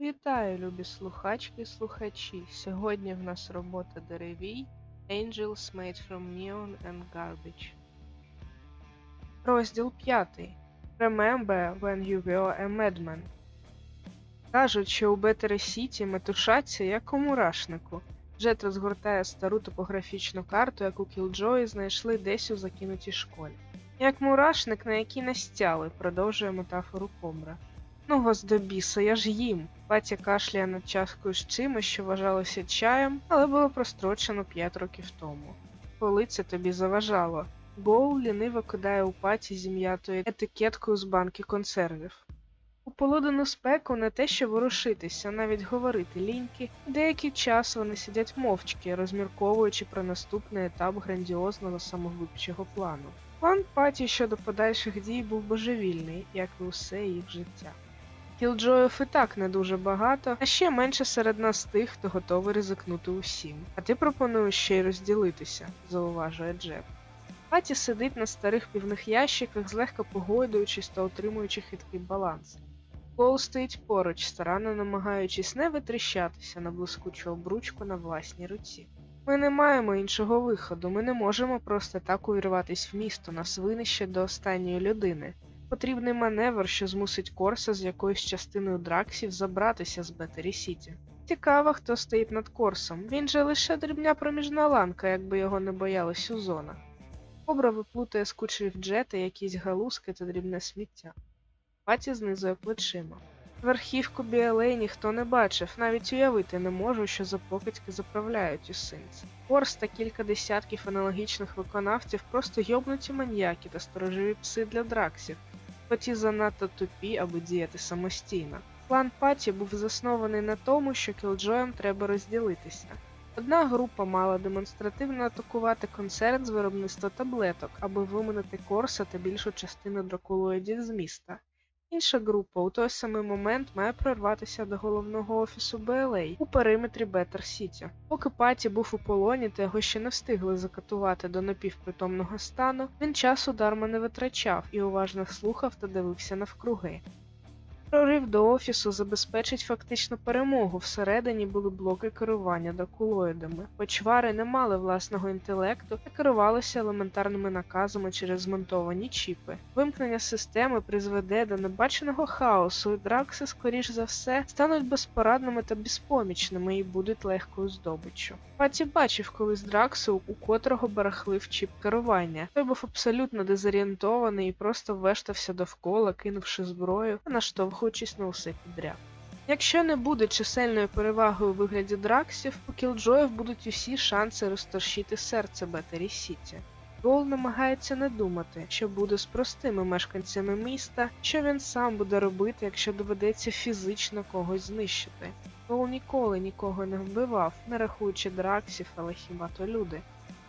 Вітаю, любі слухачки і слухачі. Сьогодні в нас робота деревій Angels made from neon and garbage. Розділ 5. Remember when you were a madman. Кажуть, що у Бетері Сіті метушаться як у мурашнику. Джет розгортає стару топографічну карту, яку Кілджої знайшли десь у закинутій школі. Як мурашник, на який настяли, продовжує метафору Комра. Ну, вас до біса, я ж їм. Патя кашляє над чашкою з чимось, що вважалося чаєм, але було прострочено 5 років тому. Коли це тобі заважало? Гоул ліниво кидає у паті зім'ятою етикеткою з банки консервів. У полуденну спеку не те, що ворушитися, навіть говорити ліньки, деякий час вони сидять мовчки, розмірковуючи про наступний етап грандіозного самовибчого плану. План Паті щодо подальших дій був божевільний, як і усе їх життя. Кілджоїв і так не дуже багато, а ще менше серед нас тих, хто готовий ризикнути усім. А ти пропонуєш ще й розділитися, зауважує Джеб. Паті сидить на старих півних ящиках, злегка погойдуючись та отримуючи хиткий баланс. Коул стоїть поруч, старанно намагаючись не витріщатися на блискучу обручку на власній руці. Ми не маємо іншого виходу, ми не можемо просто так увірватись в місто, нас винищать до останньої людини. Потрібний маневр, що змусить Корса з якоюсь частиною драксів забратися з Бетері Сіті. Цікаво, хто стоїть над Корсом. Він же лише дрібня проміжна ланка, якби його не боялись у зонах. Кобра виплутає з кучерів джета якісь галузки та дрібне сміття. Паті знизує плечима. Верхівку BLA ніхто не бачив, навіть уявити не можу, що за покидьки заправляють у синці. Корс та кілька десятків аналогічних виконавців просто йобнуті маньяки та сторожові пси для драксів, бо ті занадто тупі, аби діяти самостійно. План Паті був заснований на тому, що кілджоям треба розділитися. Одна група мала демонстративно атакувати концерн з виробництва таблеток, аби виманити Корса та більшу частину дракулоїдів з міста. Інша група у той самий момент має прорватися до головного офісу БЛА у периметрі Беттер Сіті. Поки Паті був у полоні та його ще не встигли закатувати до напівпритомного стану, він часу дарма не витрачав і уважно слухав та дивився навкруги. Прорив до офісу забезпечить фактично перемогу. Всередині були блоки керування дракулоїдами. Почвари не мали власного інтелекту та керувалися елементарними наказами через змонтовані чіпи. Вимкнення системи призведе до небаченого хаосу, і дракси, скоріш за все, стануть безпорадними та безпомічними і будуть легкою здобиччю. Паті бачив колись Драксу, у котрого барахлив чіп керування. Той був абсолютно дезорієнтований і просто вештався довкола, кинувши зброю та наштовхуючись усе підряд. Якщо не буде чисельної переваги у вигляді драксів, у кілджоїв будуть усі шанси розторщити серце Бетері Сіті. Гол намагається не думати, що буде з простими мешканцями міста, що він сам буде робити, якщо доведеться фізично когось знищити. Гол ніколи нікого не вбивав, не рахуючи драксів, але хіба то люди.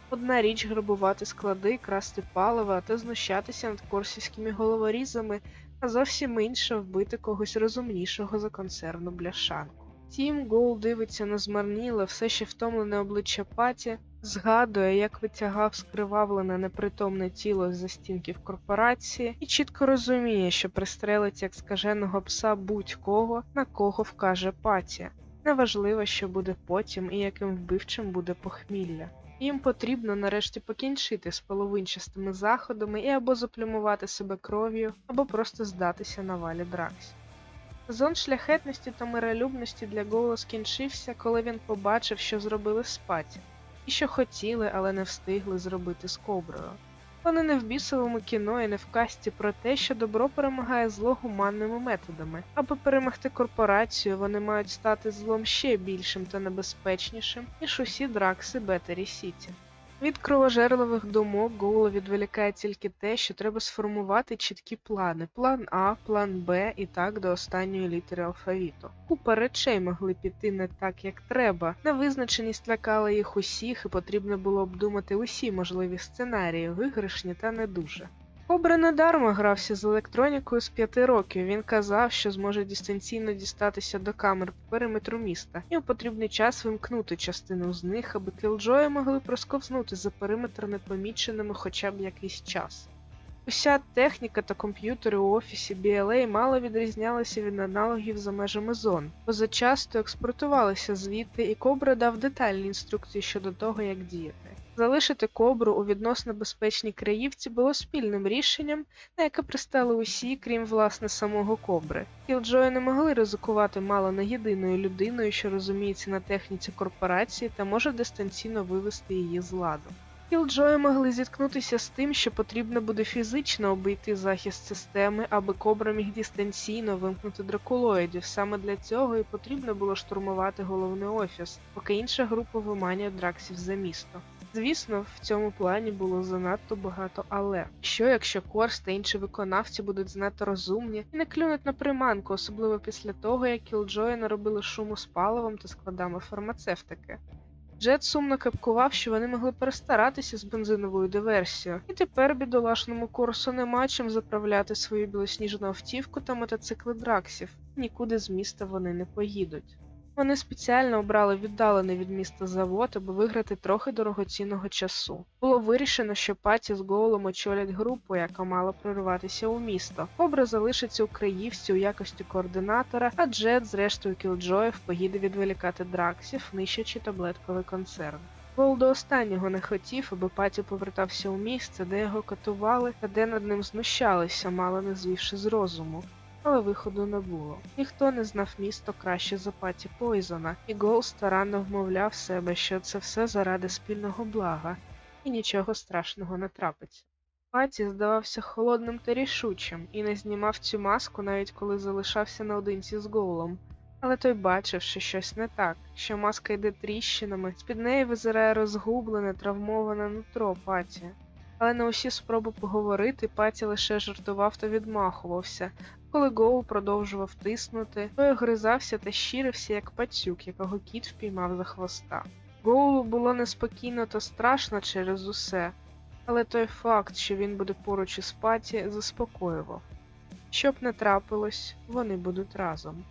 Одна річ грабувати склади, красти паливо та знущатися над корсівськими головорізами, зовсім інше вбити когось розумнішого за консервну бляшанку. Тім Гоул дивиться на змарніле, все ще втомлене обличчя Паті, згадує, як витягав скривавлене непритомне тіло з застінків корпорації, і чітко розуміє, що пристрелить як скаженого пса будь-кого, на кого вкаже Паті. Неважливо, що буде потім і яким вбивчим буде похмілля. Їм потрібно нарешті покінчити з половинчастими заходами і або заплюмувати себе кров'ю, або просто здатися на валі Драксі. Зон шляхетності та миролюбності для Гоула скінчився, коли він побачив, що зробили спаті, і що хотіли, але не встигли зробити з Коброю. Вони не в бісовому кіно і не в касті про те, що добро перемагає зло гуманними методами. Аби перемогти корпорацію, вони мають стати злом ще більшим та небезпечнішим, ніж усі дракси Бетері Сіті. Від кровожерливих думок Гоула відволікає тільки те, що треба сформувати чіткі плани: план А, план Б і так до останньої літери алфавіту. Купа речей могли піти не так, як треба. Невизначеність лякала їх усіх, і потрібно було обдумати усі можливі сценарії, виграшні та не дуже. Кобра недарма грався з електронікою з п'яти років. Він казав, що зможе дистанційно дістатися до камер по периметру міста, і у потрібний час вимкнути частину з них, аби кілджої могли просковзнути за периметр непоміченими хоча б якийсь час. Уся техніка та комп'ютери у офісі BLA мало відрізнялися від аналогів за межами зон, бо зачасто експортувалися звідти, і Кобра дав детальні інструкції щодо того, як діяти. Залишити кобру у відносно безпечній краївці було спільним рішенням, на яке пристали усі, крім власне самого кобри. Кілджої не могли ризикувати мало не єдиною людиною, що розуміється на техніці корпорації та може дистанційно вивести її з ладу. Кілджої могли зіткнутися з тим, що потрібно буде фізично обійти захист системи, аби кобра міг дистанційно вимкнути дракулоїдів. Саме для цього і потрібно було штурмувати головний офіс, поки інша група виманює драксів за місто. Звісно, в цьому плані було занадто багато але. Що якщо Корс та інші виконавці будуть занадто розумні і не клюнуть на приманку, особливо після того, як Кілджої наробили шуму з паливом та складами фармацевтики. Джет сумно кепкував, що вони могли перестаратися з бензиновою диверсією, і тепер бідолашному Корсу нема чим заправляти свою білосніжну автівку та мотоцикли драксів. Нікуди з міста вони не поїдуть. Вони спеціально обрали віддалений від міста завод, аби виграти трохи дорогоцінного часу. Було вирішено, що Паті з Гоулом очолять групу, яка мала прорватися у місто. Кобра залишиться у Криївці у якості координатора, а Джет, зрештою Кілджоїв, поїде відволікати драксів, нищачи таблетковий концерн. Гол до останнього не хотів, аби Паті повертався у місце, де його катували та де над ним знущалися, мало не звівши з розуму але виходу не було. Ніхто не знав місто краще за Паті Пойзона, і Гол старанно вмовляв себе, що це все заради спільного блага, і нічого страшного не трапиться. Паті здавався холодним та рішучим і не знімав цю маску, навіть коли залишався наодинці з Гоулом. Але той бачив, що щось не так, що маска йде тріщинами, з під неї визирає розгублене, травмоване нутро Паті. Але на усі спроби поговорити Паті лише жартував та відмахувався, коли Гоу продовжував тиснути, той огризався та щирився, як пацюк, якого кіт впіймав за хвоста. Гоу було неспокійно та страшно через усе, але той факт, що він буде поруч із паті, заспокоював. Щоб не трапилось, вони будуть разом.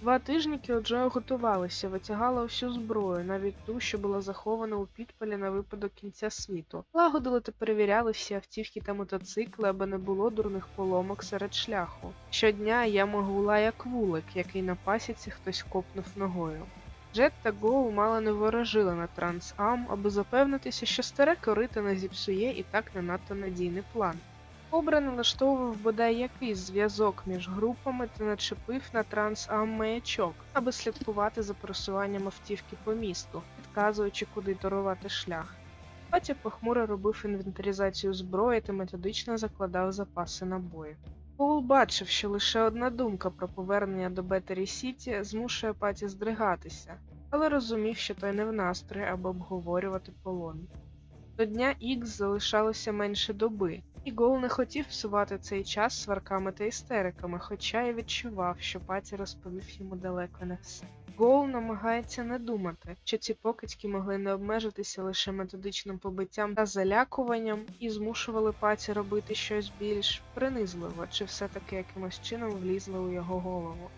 Два тижні Кілджоя готувалися, витягала всю зброю, навіть ту, що була захована у підпалі на випадок кінця світу. Лагодили та перевіряли всі автівки та мотоцикли, аби не було дурних поломок серед шляху. Щодня яма гула як вулик, який на пасіці хтось копнув ногою. Джет та Гоу мало не ворожили на Трансам, аби запевнитися, що старе корито не зіпсує і так не надто надійний план. Кобра налаштовував бодай якийсь зв'язок між групами та начепив на трансам маячок, аби слідкувати за просуванням автівки по місту, підказуючи, куди торувати шлях. Патя похмуро робив інвентаризацію зброї та методично закладав запаси набоїв. Коул бачив, що лише одна думка про повернення до Бетері Сіті змушує Паті здригатися, але розумів, що той не в настрої, аби обговорювати полон. До дня Ікс залишалося менше доби, Гол не хотів псувати цей час сварками та істериками, хоча й відчував, що паті розповів йому далеко не все. Гол намагається не думати, що ці покидьки могли не обмежитися лише методичним побиттям та залякуванням і змушували паті робити щось більш принизливо, чи все-таки якимось чином влізли у його голову.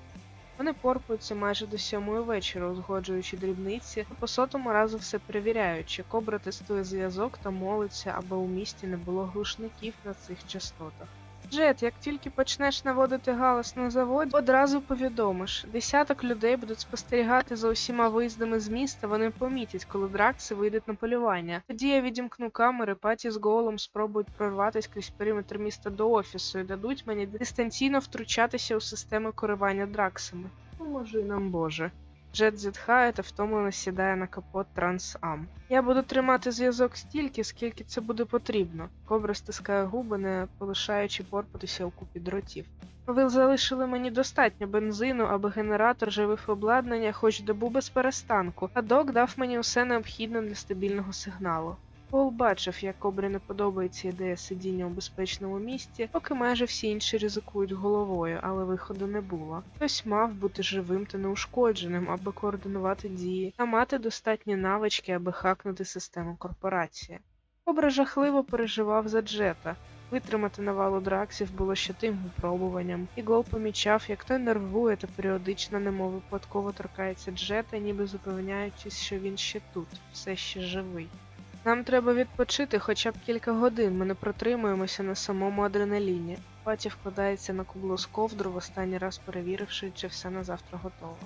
Вони порпуються майже до сьомої вечора, узгоджуючи дрібниці, по сотому разу все перевіряючи. Кобра тестує зв'язок та молиться, аби у місті не було глушників на цих частотах. Джет, як тільки почнеш наводити галас на заводі, одразу повідомиш. Десяток людей будуть спостерігати за усіма виїздами з міста, вони помітять, коли дракси вийдуть на полювання. Тоді я відімкну камери, паті з голом спробують прорватися крізь периметр міста до офісу і дадуть мені дистанційно втручатися у системи керування драксами. Поможи нам, Боже. Джет зітхає та втомлено сідає на капот Трансам. Я буду тримати зв'язок стільки, скільки це буде потрібно. Кобра стискає губи, не полишаючи порпатися у купі дротів. Ви залишили мені достатньо бензину, аби генератор живив обладнання хоч добу без перестанку, а док дав мені усе необхідне для стабільного сигналу. Пол бачив, як кобрі не подобається ідея сидіння у безпечному місці, поки майже всі інші ризикують головою, але виходу не було. Хтось мав бути живим та неушкодженим, аби координувати дії, та мати достатні навички, аби хакнути систему корпорації. Кобра жахливо переживав за Джета. Витримати навалу драксів було ще тим випробуванням, і Гол помічав, як той нервує та періодично, немов випадково торкається Джета, ніби запевняючись, що він ще тут, все ще живий. Нам треба відпочити хоча б кілька годин, ми не протримуємося на самому адреналіні. Паті вкладається на кубло з ковдру, в останній раз перевіривши, чи все на завтра готово.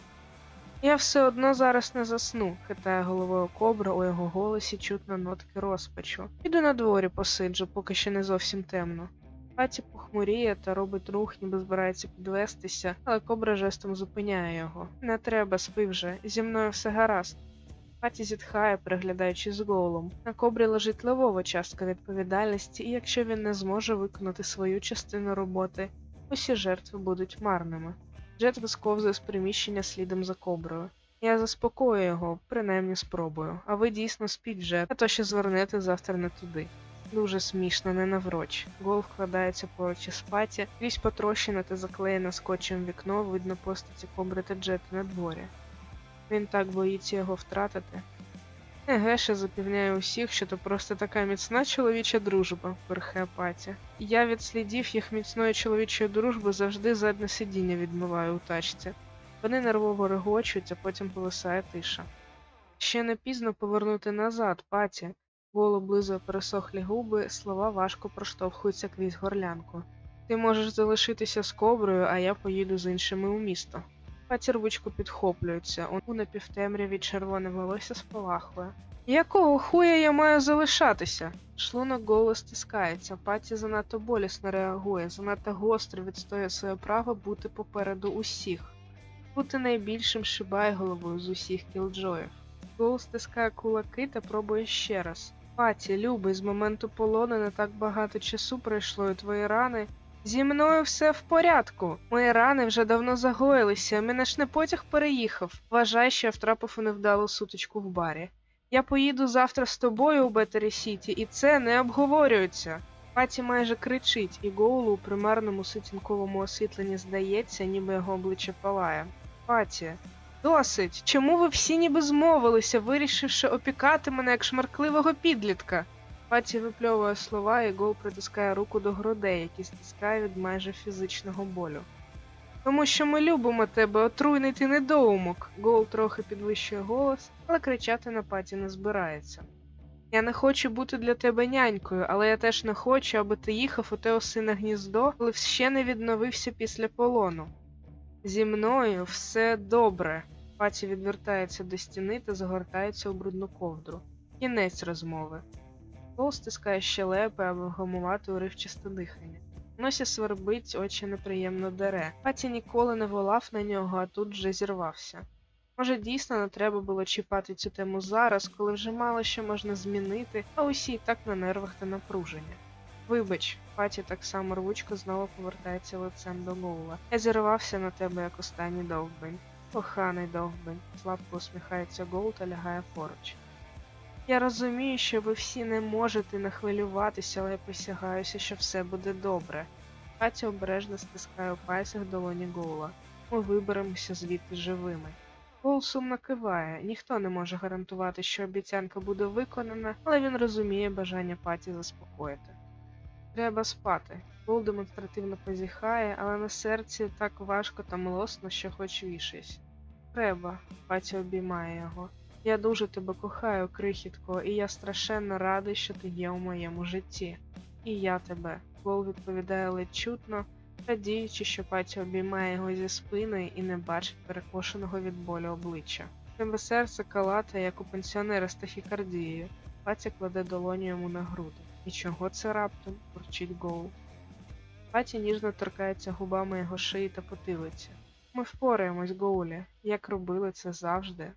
Я все одно зараз не засну, хитає головою кобра, у його голосі чутно нотки розпачу. Іду на дворі посиджу, поки ще не зовсім темно. Паті похмуріє та робить рух, ніби збирається підвестися, але кобра жестом зупиняє його. Не треба, спи вже, зі мною все гаразд. Паті зітхає, переглядаючись з голом. На кобрі лежить левова частка відповідальності, і якщо він не зможе виконати свою частину роботи, усі жертви будуть марними. Джет висковзує з приміщення слідом за коброю. Я заспокою його, принаймні спробую, а ви дійсно спіть вже, а то ще звернете завтра не туди. Дуже смішно, не навроч. Гол вкладається поруч із паті, крізь потрощене та заклеєне скотчем вікно, видно постаті кобри та джета на дворі. Він так боїться його втратити. Ще запевняє усіх, що то просто така міцна чоловіча дружба, перхе паті. Я від слідів їх міцної чоловічої дружби завжди задне сидіння відмиваю у тачці. Вони нервово регочуть, а потім повисає тиша. Ще не пізно повернути назад, паті. Гол облизує пересохлі губи, слова важко проштовхуються крізь горлянку. Ти можеш залишитися з коброю, а я поїду з іншими у місто. Паті рвучко підхоплюється, у напівтемряві червоне волосся спалахує. Якого хуя я маю залишатися? Шлунок голо стискається, паті занадто болісно реагує, занадто гостро відстоює своє право бути попереду усіх, бути найбільшим шибайголовою з усіх кілджоїв. Гол стискає кулаки та пробує ще раз. Паті, любий, з моменту полону не так багато часу пройшло, і твої рани. Зі мною все в порядку. Мої рани вже давно загоїлися, мене ж не потяг переїхав. Вважай, що я втрапив у невдалу сутичку в барі. Я поїду завтра з тобою у Беттері Сіті, і це не обговорюється. Паті майже кричить, і Гоулу у примарному сутінковому освітленні здається, ніби його обличчя палає. Паті, досить. Чому ви всі ніби змовилися, вирішивши опікати мене як шмаркливого підлітка? Паті випльовує слова, і Гол притискає руку до грудей, які стискає від майже фізичного болю. Тому що ми любимо тебе, отруйний ти недоумок. Гол трохи підвищує голос, але кричати на паті не збирається. Я не хочу бути для тебе нянькою, але я теж не хочу, аби ти їхав у те осине гніздо, коли ще не відновився після полону. Зі мною все добре. Паті відвертається до стіни та загортається у брудну ковдру. Кінець розмови. Гол стискає щелепи, аби вгамувати уривчасте дихання. Носі свербить, очі неприємно дере. Паті ніколи не волав на нього, а тут вже зірвався. Може, дійсно не треба було чіпати цю тему зараз, коли вже мало що можна змінити, а усі і так на нервах та напружені. Вибач, паті так само рвучко знову повертається лицем до Гоула. Я зірвався на тебе як останній довбень. Коханий довбень, слабко усміхається Гоул та лягає поруч. Я розумію, що ви всі не можете не хвилюватися, але я присягаюся, що все буде добре. Катя обережно стискає у пальцях долоні Гоула. Ми виберемося звідти живими. Гоул сумно киває, ніхто не може гарантувати, що обіцянка буде виконана, але він розуміє бажання паті заспокоїти. Треба спати. Гол демонстративно позіхає, але на серці так важко та млосно, що хоч вішайся. Треба, паті обіймає його. Я дуже тебе кохаю, крихітко, і я страшенно радий, що ти є у моєму житті. І я тебе. Гол відповідає ледь чутно, радіючи, що паті обіймає його зі спини і не бачить перекошеного від болю обличчя. Тебе серце калатає, як у пенсіонера з тахікардією. Патя кладе долоню йому на груди. І чого це раптом? бурчить Гоул. Паті ніжно торкається губами його шиї та потилиці. Ми впораємось, Гоулі, як робили це завжди.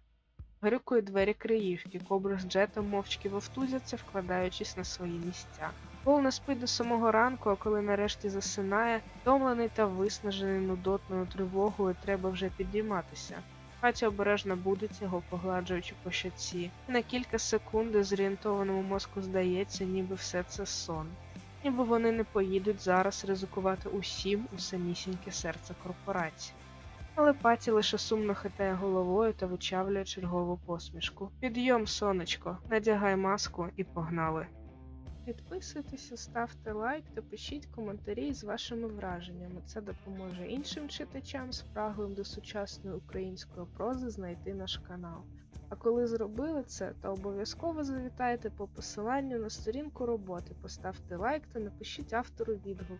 Грюкують двері криївки, кобри з джетом мовчки вовтузяться, вкладаючись на свої місця. Гол не спить до самого ранку, а коли нарешті засинає, втомлений та виснажений нудотною тривогою, треба вже підійматися. Катя обережно будить його, погладжуючи по щоці, на кілька секунд зорієнтованому мозку здається, ніби все це сон. Ніби вони не поїдуть зараз ризикувати усім у самісіньке серце корпорації. Але паті лише сумно хитає головою та вичавлює чергову посмішку. Підйом, сонечко, надягай маску і погнали. Підписуйтеся, ставте лайк та пишіть коментарі з вашими враженнями. Це допоможе іншим читачам з прагою до сучасної української прози знайти наш канал. А коли зробили це, то обов'язково завітайте по посиланню на сторінку роботи, поставте лайк та напишіть автору відгук.